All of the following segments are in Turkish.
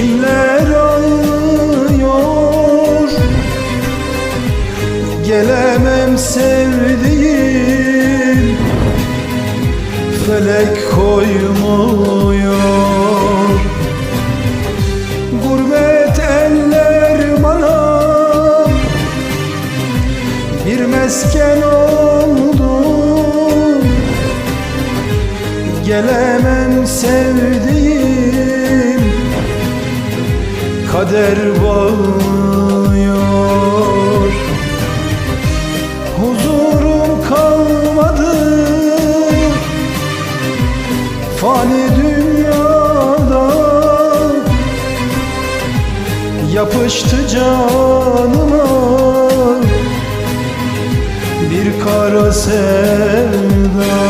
Kimler ağlıyor? Gelemem sevdiğim Felek koymuyor. Gurbet eller bana Bir mesken oldu. Gelemem sevdiğim Kader bağlıyor. Huzurum kalmadı. Fani dünyada Yapıştı canıma. Bir kara sevda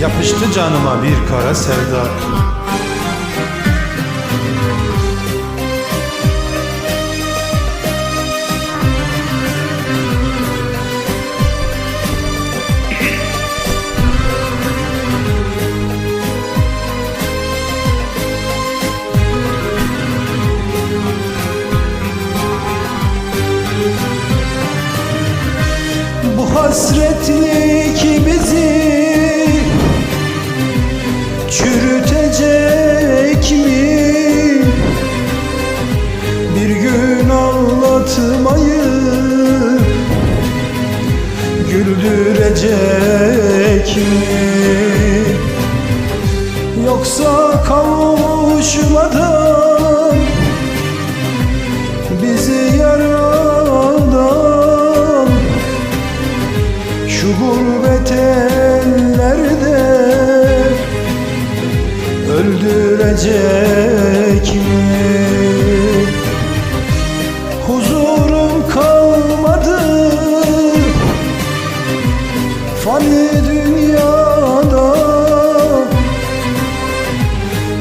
Yapıştı canıma bir kara sevda hasretlik bizi güldürecek mi? Yoksa kavuşmadan bizi yaradan şu gurbet ellerde öldürecek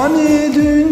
Fani dünya